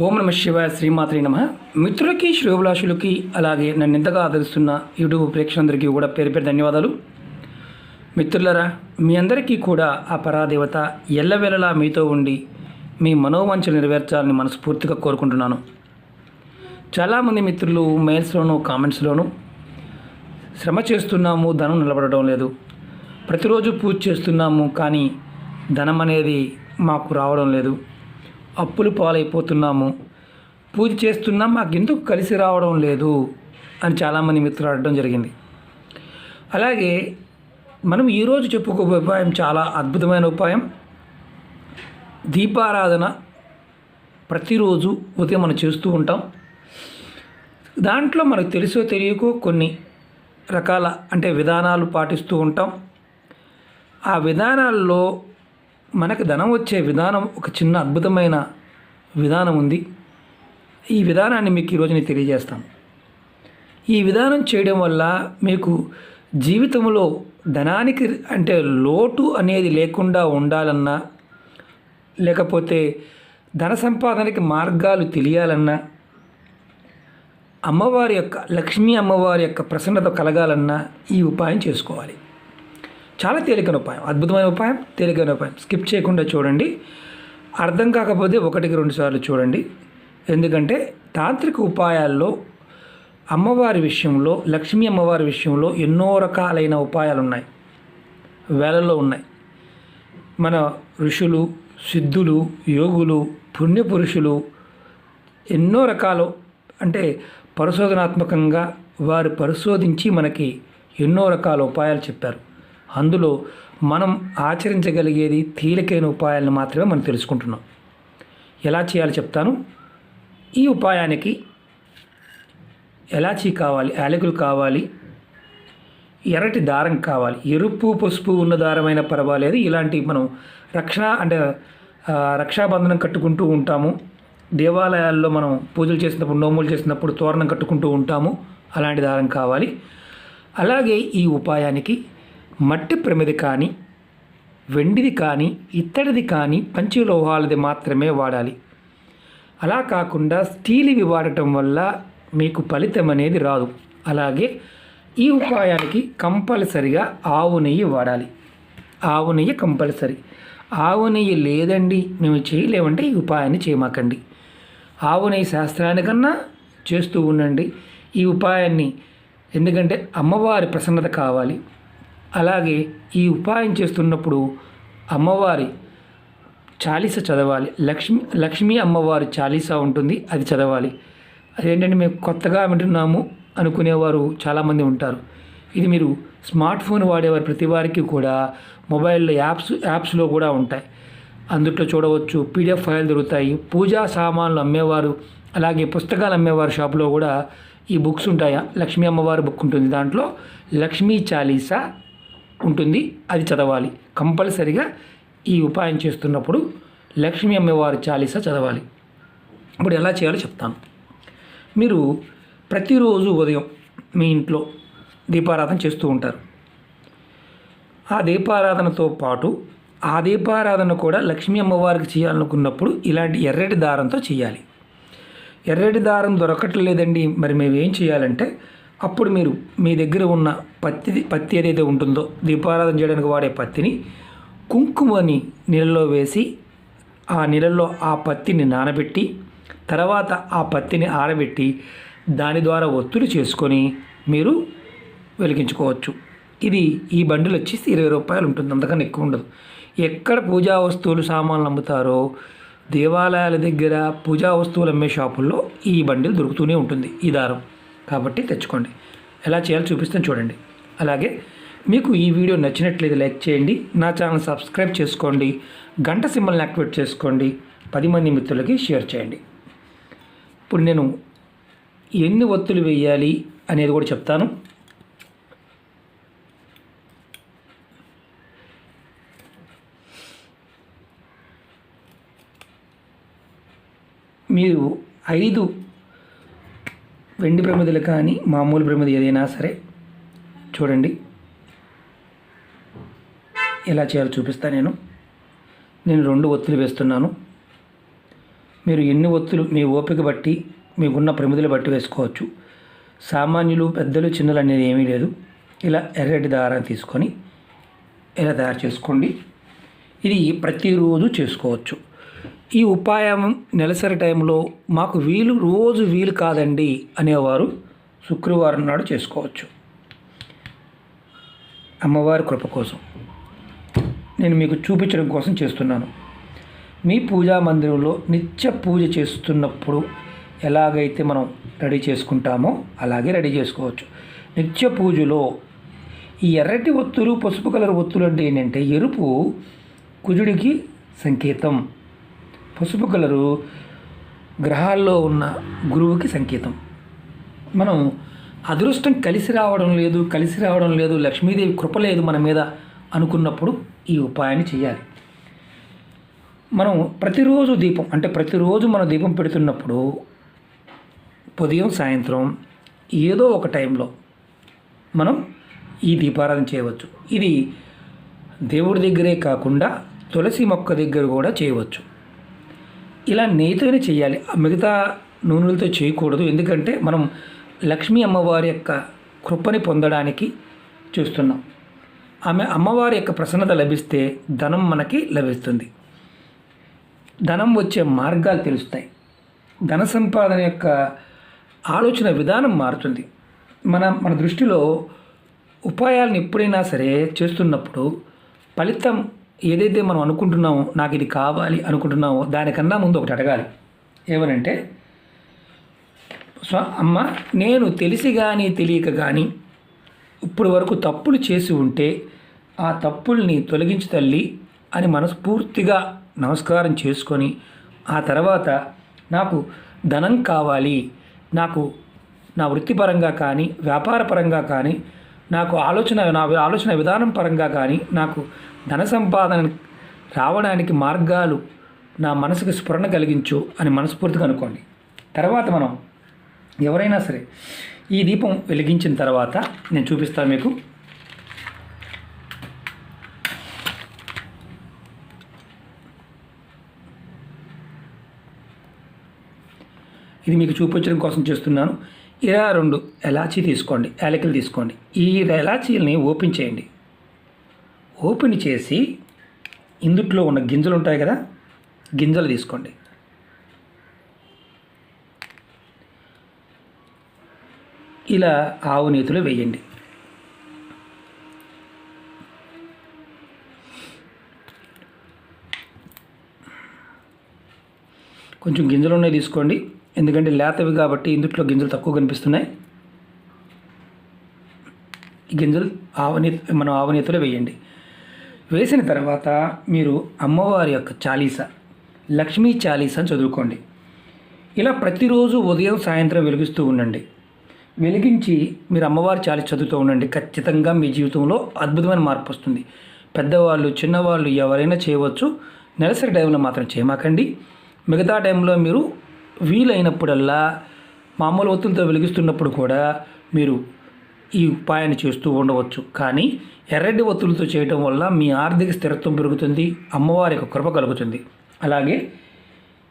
ఓం నమ శివాయ శ్రీమాత్రి నమ. మిత్రులకి శ్రేయోభిలాషులకి అలాగే నన్ను ఇంతగా ఆదరిస్తున్న యూట్యూబ్ ప్రేక్షకులందరికీ కూడా పేరు పేరు ధన్యవాదాలు. మిత్రులరా మీ అందరికీ కూడా ఆ పరాదేవత ఎల్లవేళలా మీతో ఉండి మీ మనోవంచలు నెరవేర్చాలని మనస్ఫూర్తిగా కోరుకుంటున్నాను. చాలామంది మిత్రులు మెయిల్స్లోనూ కామెంట్స్లోనూ శ్రమ చేస్తున్నాము ధనం నిలబడడం లేదు. ప్రతిరోజు పూజ చేస్తున్నాము కానీ ధనం అనేది మాకు రావడం లేదు. అప్పులు పాలైపోతున్నాము. పూజ చేస్తున్నాం మాకు ఎందుకు కలిసి రావడం లేదు అని చాలామంది మిత్రులు అడగడం జరిగింది. అలాగే మనం ఈరోజు చెప్పుకోబోయే ఉపాయం చాలా అద్భుతమైన ఉపాయం. దీపారాధన ప్రతిరోజు ఉదయం మనం చేస్తూ ఉంటాం. దాంట్లో మనకు తెలుసో తెలియకో కొన్ని రకాల అంటే విధానాలు పాటిస్తూ ఉంటాం. ఆ విధానాల్లో మనకు ధనం వచ్చే విధానం ఒక చిన్న అద్భుతమైన విధానం ఉంది. ఈ విధానాన్ని మీకు ఈరోజు నేను తెలియజేస్తాను. ఈ విధానం చేయడం వల్ల మీకు జీవితంలో ధనానికి అంటే లోటు అనేది లేకుండా ఉండాలన్నా లేకపోతే ధన సంపాదనకి మార్గాలు తెలియాలన్నా అమ్మవారి యొక్క లక్ష్మీ అమ్మవారి యొక్క ప్రసన్నత కలగాలన్నా ఈ ఉపాయం చేసుకోవాలి. చాలా తేలికైన ఉపాయం అద్భుతమైన ఉపాయం తేలికైన ఉపాయం. స్కిప్ చేయకుండా చూడండి. అర్థం కాకపోతే ఒకటికి రెండు సార్లు చూడండి. ఎందుకంటే తాంత్రిక ఉపాయాల్లో అమ్మవారి విషయంలో లక్ష్మీ అమ్మవారి విషయంలో ఎన్నో రకాలైన ఉపాయాలు ఉన్నాయి వేలల్లో ఉన్నాయి. మన ఋషులు సిద్ధులు యోగులు పుణ్యపురుషులు ఎన్నో రకాలు అంటే పరిశోధనాత్మకంగా వారు పరిశోధించి మనకి ఎన్నో రకాల ఉపాయాలు చెప్పారు. అందులో మనం ఆచరించగలిగేది తేలికైన ఉపాయాలను మాత్రమే మనం తెలుసుకుంటున్నాం. ఎలా చేయాలో చెప్తాను. ఈ ఉపాయానికి ఎలాచీ కావాలి యాలకులు కావాలి ఎర్రటి దారం కావాలి. ఎరుపు పసుపు ఉన్న దారమైన పర్వాలేదు. ఇలాంటి మనం రక్షణ అంటే రక్షాబంధనం కట్టుకుంటూ ఉంటాము. దేవాలయాల్లో మనం పూజలు చేసినప్పుడు నోములు చేసినప్పుడు తోరణం కట్టుకుంటూ ఉంటాము. అలాంటి దారం కావాలి. అలాగే ఈ ఉపాయానికి మట్టి ప్రమిది కానీ వెండిది కానీ ఇత్తడిది కానీ పంచలోహాలది మాత్రమే వాడాలి. అలా కాకుండా స్టీల్వి వాడటం వల్ల మీకు ఫలితం అనేది రాదు. అలాగే ఈ ఉపాయానికి కంపల్సరిగా ఆవు నెయ్యి వాడాలి. ఆవు నెయ్యి కంపల్సరీ. ఆవు నెయ్యి లేదండి మేము చేయలేమంటే ఈ ఉపాయాన్ని చేయమాకండి. ఆవు నెయ్యి శాస్త్రానికన్నా చేస్తూ ఉండండి. ఈ ఉపాయాన్ని ఎందుకంటే అమ్మవారి ప్రసన్నత కావాలి. అలాగే ఈ ఉపాయం చేస్తున్నప్పుడు అమ్మవారి చాలీస చదవాలి. లక్ష్మి లక్ష్మీ అమ్మవారి చాలీస ఉంటుంది అది చదవాలి. అదేంటంటే మేము కొత్తగా వింటున్నాము అనుకునేవారు చాలామంది ఉంటారు. ఇది మీరు స్మార్ట్ ఫోన్ వాడేవారు ప్రతి వారికి కూడా మొబైల్లో యాప్స్ యాప్స్లో కూడా ఉంటాయి. అందుట్లో చూడవచ్చు పీడిఎఫ్ ఫైల్ దొరుకుతాయి. పూజా సామాన్లు అమ్మేవారు అలాగే పుస్తకాలు అమ్మేవారు షాప్లో కూడా ఈ బుక్స్ ఉంటాయా? లక్ష్మీ అమ్మవారి బుక్ ఉంటుంది దాంట్లో. లక్ష్మీ చాలీసా ఉంటుంది అది చదవాలి. కంపల్సరిగా ఈ ఉపాయం చేస్తున్నప్పుడు లక్ష్మీ అమ్మవారి చాలీసా చదవాలి. ఇప్పుడు ఎలా చేయాలో చెప్తాను. మీరు ప్రతిరోజు ఉదయం మీ ఇంట్లో దీపారాధన చేస్తూ ఉంటారు. ఆ దీపారాధనతో పాటు ఆ దీపారాధన కూడా లక్ష్మీ అమ్మవారికి చేయాలనుకున్నప్పుడు ఇలాంటి ఎర్రటి దారంతో చేయాలి. ఎర్రటి దారం దొరకట్లేదండి మరి మేము ఏం చేయాలంటే అప్పుడు మీరు మీ దగ్గర ఉన్న పత్తి పత్తి ఏదైతే ఉంటుందో దీపారాధన చేయడానికి వాడే పత్తిని కుంకుమని నీళ్ళలో వేసి ఆ నీళ్ళల్లో ఆ పత్తిని నానబెట్టి తర్వాత ఆ పత్తిని ఆరబెట్టి దాని ద్వారా ఒత్తులు చేసుకొని మీరు వెలిగించుకోవచ్చు. ఇది ఈ బండిలు వచ్చేసి ఇరవై రూపాయలు ఉంటుంది. అంతకన్నా ఎక్కువ ఉండదు. ఎక్కడ పూజా వస్తువులు సామాన్లు అమ్ముతారో దేవాలయాల దగ్గర పూజా వస్తువులు అమ్మే షాపుల్లో ఈ బండిలు దొరుకుతూనే ఉంటుంది. ఈ దారం. కాబట్టి తెచ్చుకోండి. ఎలా చేయాలో చూపిస్తాను చూడండి. అలాగే మీకు ఈ వీడియో నచ్చినట్లయితే లైక్ చేయండి. నా ఛానల్ సబ్స్క్రైబ్ చేసుకోండి. గంట సింబల్ని యాక్టివేట్ చేసుకోండి. పది మంది మిత్రులకి షేర్ చేయండి. ఇప్పుడు నేను ఎన్ని ఒత్తులు వేయాలి అనేది కూడా చెప్తాను. మీరు ఐదు వెండి ప్రమిదలు కానీ మామూలు ప్రమిది ఏదైనా సరే చూడండి. ఎలా చేయాలో చూపిస్తాను నేను. నేను రెండు ఒత్తులు వేస్తున్నాను. మీరు ఎన్ని ఒత్తులు మీ ఓపిక బట్టి మీకున్న ప్రమిదలు బట్టి వేసుకోవచ్చు. సామాన్యులు పెద్దలు చిన్నలు అనేది ఏమీ లేదు. ఇలా ఎర్రటి దారాన్ని తీసుకొని ఇలా తయారు చేసుకోండి? ఇది ప్రతిరోజు చేసుకోవచ్చు. ఈ ఉపాయం నెలసరి టైంలో మాకు వీలు రోజు వీలు కాదండి అనేవారు శుక్రవారం నాడు చేసుకోవచ్చు. అమ్మవారి కృప కోసం. నేను మీకు చూపించడం కోసం చేస్తున్నాను. మీ పూజా మందిరంలో నిత్య పూజ చేస్తున్నప్పుడు ఎలాగైతే మనం రెడీ చేసుకుంటామో అలాగే రెడీ చేసుకోవచ్చు. నిత్య పూజలో ఈ ఎర్రటి ఒత్తులు పసుపు కలర్ ఒత్తులు అంటే ఏంటంటే ఎరుపు కుజుడికి సంకేతం. పసుపు కలరు గ్రహాల్లో ఉన్న గురువుకి సంకేతం. మనం అదృష్టం కలిసి రావడం లేదు కలిసి రావడం లేదు లక్ష్మీదేవి కృప లేదు మన మీద అనుకున్నప్పుడు ఈ ఉపాయాన్ని చేయాలి. మనం ప్రతిరోజు దీపం అంటే ప్రతిరోజు మనం దీపం పెడుతున్నప్పుడు ఉదయం సాయంత్రం ఏదో ఒక టైంలో మనం ఈ దీపారాధన చేయవచ్చు. ఇది దేవుడి దగ్గరే కాకుండా తులసి మొక్క దగ్గర కూడా చేయవచ్చు. ఇలా నెయ్యితోనే చేయాలి. ఆ మిగతా నూనెలతో చేయకూడదు. ఎందుకంటే మనం లక్ష్మీ అమ్మవారి యొక్క కృపని పొందడానికి చూస్తున్నాం. ఆమె అమ్మవారి యొక్క ప్రసన్నత లభిస్తే ధనం మనకి లభిస్తుంది. ధనం వచ్చే మార్గాలు తెలుస్తాయి. ధన సంపాదన యొక్క ఆలోచన విధానం మారుతుంది. మన మన దృష్టిలో ఉపాయాలను ఎప్పుడైనా సరే చేస్తున్నప్పుడు ఫలితం ఏదైతే మనం అనుకుంటున్నామో నాకు ఇది కావాలి అనుకుంటున్నామో దానికన్నా ముందు ఒకటి అడగాలి. ఏమనంటే స్వ అమ్మ నేను తెలిసి కానీ తెలియక కానీ ఇప్పుడు వరకు తప్పులు చేసి ఉంటే ఆ తప్పుల్ని తొలగించి తల్లి అని మనస్ఫూర్తిగా నమస్కారం చేసుకొని ఆ తర్వాత నాకు ధనం కావాలి నాకు నా వృత్తిపరంగా కానీ వ్యాపారపరంగా కానీ నాకు ఆలోచన నా ఆలోచన విధానం పరంగా కానీ నాకు ధన సంపాదన రావడానికి మార్గాలు నా మనసుకు స్ఫురణ కలిగించు అని మనస్ఫూర్తిగా అనుకోండి. తర్వాత మనం ఎవరైనా సరే ఈ దీపం వెలిగించిన తర్వాత నేను చూపిస్తాను మీకు. ఇది మీకు చూపించడం కోసం చేస్తున్నాను. ఇలా రెండు ఎలాచీ తీసుకోండి యాలకులు తీసుకోండి. ఈ ఎలాచీలని ఓపెన్ చేయండి. ఓపెన్ చేసి ఇందుట్లో ఉన్న గింజలు ఉంటాయి కదా గింజలు తీసుకోండి. ఇలా ఆవు నీతిలో వేయండి. కొంచెం గింజలు ఉన్నాయి తీసుకోండి. ఎందుకంటే లేతవి కాబట్టి ఇందుట్లో గింజలు తక్కువ కనిపిస్తున్నాయి. గింజలు ఆవనేత మనం ఆవనేతలో వేయండి. వేసిన తర్వాత మీరు అమ్మవారి యొక్క చాలీస లక్ష్మీ చాలీస అని చదువుకోండి. ఇలా ప్రతిరోజు ఉదయం సాయంత్రం వెలిగిస్తూ ఉండండి. వెలిగించి మీరు అమ్మవారి చాలీస చదువుతూ ఉండండి. ఖచ్చితంగా మీ జీవితంలో అద్భుతమైన మార్పు వస్తుంది. పెద్దవాళ్ళు చిన్నవాళ్ళు ఎవరైనా చేయవచ్చు. నెలసరి టైంలో మాత్రం చేయమాకండి. మిగతా టైంలో మీరు వీలైనప్పుడల్లా మామూలు ఒత్తులతో వెలిగిస్తున్నప్పుడు కూడా మీరు ఈ ఉపాయాన్ని చేస్తూ ఉండవచ్చు. కానీ ఎర్రటి ఒత్తులతో చేయటం వల్ల మీ ఆర్థిక స్థిరత్వం పెరుగుతుంది అమ్మవారి యొక్క కృప కలుగుతుంది. అలాగే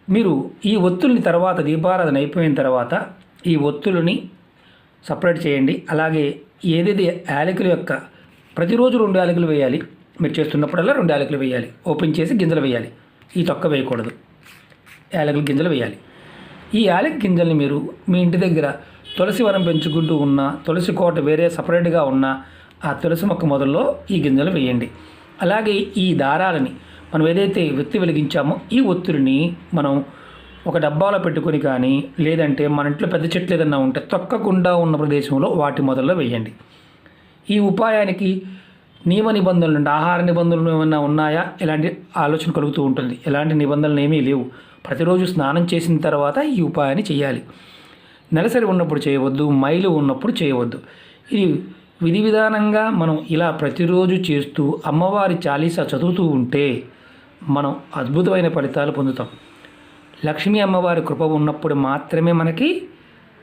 మీరు ఈ ఒత్తుల్ని తర్వాత దీపారాధన అయిపోయిన తర్వాత ఈ ఒత్తులని సపరేట్ చేయండి. అలాగే ఏదైతే యాలకుల యొక్క ప్రతిరోజు రెండు యాలకులు వేయాలి మీరు చేస్తున్నప్పుడల్లా రెండు యాలకులు వేయాలి. ఓపెన్ చేసి గింజలు వేయాలి. ఈ తొక్క వేయకూడదు. యాలకులు గింజలు వేయాలి. ఈ యాలక్ గింజల్ని మీరు మీ ఇంటి దగ్గర తులసి వరం పెంచుకుంటూ ఉన్న తులసి కోట వేరే సపరేట్గా ఉన్న ఆ తులసి మొక్క మొదల్లో ఈ గింజలు వేయండి. అలాగే ఈ దారాలని మనం ఏదైతే ఒత్తి వెలిగించామో ఈ ఒత్తిడిని మనం ఒక డబ్బాలో పెట్టుకొని కానీ లేదంటే మన ఇంట్లో పెద్ద చెట్లు ఏదన్నా ఉంటే తొక్కకుండా ఉన్న ప్రదేశంలో వాటి మొదల్లో వేయండి. ఈ ఉపాయానికి నియమ నిబంధనలు అంటే ఆహార నిబంధనలు ఏమైనా ఉన్నాయా? ఇలాంటి ఆలోచన కలుగుతూ ఉంటుంది. ఎలాంటి నిబంధనలు ఏమీ లేవు. ప్రతిరోజు స్నానం చేసిన తర్వాత ఈ ఉపాయాన్ని చేయాలి. నెలసరి ఉన్నప్పుడు చేయవద్దు మైలు ఉన్నప్పుడు చేయవద్దు. ఇది విధి విధానంగా మనం ఇలా ప్రతిరోజు చేస్తూ అమ్మవారి చాలీసా చదువుతూ ఉంటే మనం అద్భుతమైన ఫలితాలు పొందుతాం. లక్ష్మీ అమ్మవారి కృప ఉన్నప్పుడు మాత్రమే మనకి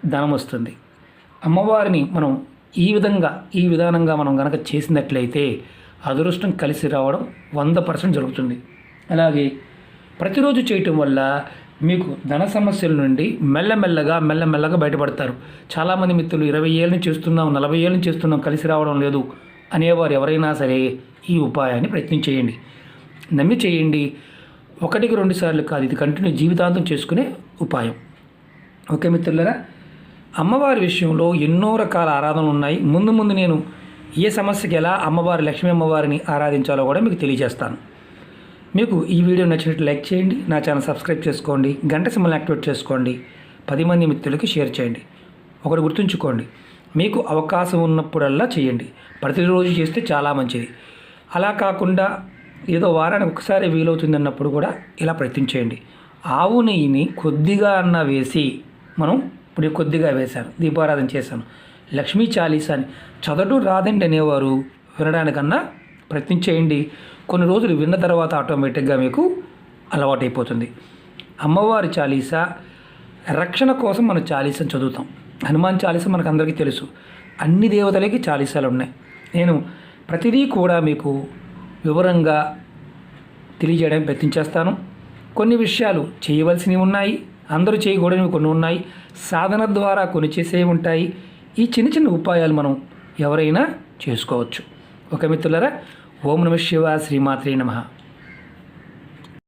ధనం వస్తుంది. అమ్మవారిని మనం ఈ విధంగా ఈ విధానంగా మనం కనుక చేసినట్లయితే అదృష్టం కలిసి రావడం వంద పర్సెంట్ జరుగుతుంది. అలాగే ప్రతిరోజు చేయటం వల్ల మీకు ధన సమస్యల నుండి మెల్లమెల్లగా మెల్లమెల్లగా బయటపడతారు. చాలామంది మిత్రులు ఇరవై ఏళ్ళని చేస్తున్నాం నలభై ఏళ్ళని చేస్తున్నాం కలిసి రావడం లేదు అనేవారు ఎవరైనా సరే ఈ ఉపాయాన్ని ప్రయత్నం చేయండి. నమ్మి చేయండి. ఒకటికి రెండు సార్లు కాదు ఇది కంటిన్యూ జీవితాంతం చేసుకునే ఉపాయం. ఓకే మిత్రులరా? అమ్మవారి విషయంలో ఎన్నో రకాల ఆరాధనలు ఉన్నాయి. ముందు ముందు నేను ఏ సమస్యకి ఎలా అమ్మవారి లక్ష్మీ అమ్మవారిని ఆరాధించాలో కూడా మీకు తెలియజేస్తాను. మీకు ఈ వీడియో నచ్చినట్టు లైక్ చేయండి. నా ఛానల్ సబ్స్క్రైబ్ చేసుకోండి. గంట సింబల్ యాక్టివేట్ చేసుకోండి. పది మంది మిత్రులకి షేర్ చేయండి. ఒకటి గుర్తుంచుకోండి. మీకు అవకాశం ఉన్నప్పుడల్లా చేయండి. ప్రతిరోజు చేస్తే చాలా మంచిది. అలా కాకుండా ఏదో వారానికి ఒకసారి వీలవుతుంది అన్నప్పుడు కూడా ఇలా ప్రయత్నించేయండి ఆవు నెయ్యిని కొద్దిగా అన్న వేసి మనం ఇప్పుడు కొద్దిగా వేశాను దీపారాధన చేశాను. లక్ష్మీ చాలీసాని చదవడం రాదండి అనేవారు వినడానికన్నా ప్రయత్నం చేయండి. కొన్ని రోజులు విన్న తర్వాత ఆటోమేటిక్గా మీకు అలవాటైపోతుంది. అమ్మవారి చాలీసా రక్షణ కోసం మనం చాలీసాను చదువుతాం. హనుమాన్ చాలీస మనకు అందరికీ తెలుసు. అన్ని దేవతలకి చాలీసాలు ఉన్నాయి నేను ప్రతిదీ కూడా మీకు వివరంగా తెలియజేయడానికి ప్రయత్నించేస్తాను. కొన్ని విషయాలు చేయవలసినవి ఉన్నాయి. అందరూ చేయకూడనివి కొన్ని ఉన్నాయి. సాధన ద్వారా కొన్ని చేసేవి ఉంటాయి. ఈ చిన్న చిన్న ఉపాయాలు మనం ఎవరైనా చేసుకోవచ్చు. ఒక మిత్రులరా ఓం నమ శివ శ్రీమాత్రే నమః.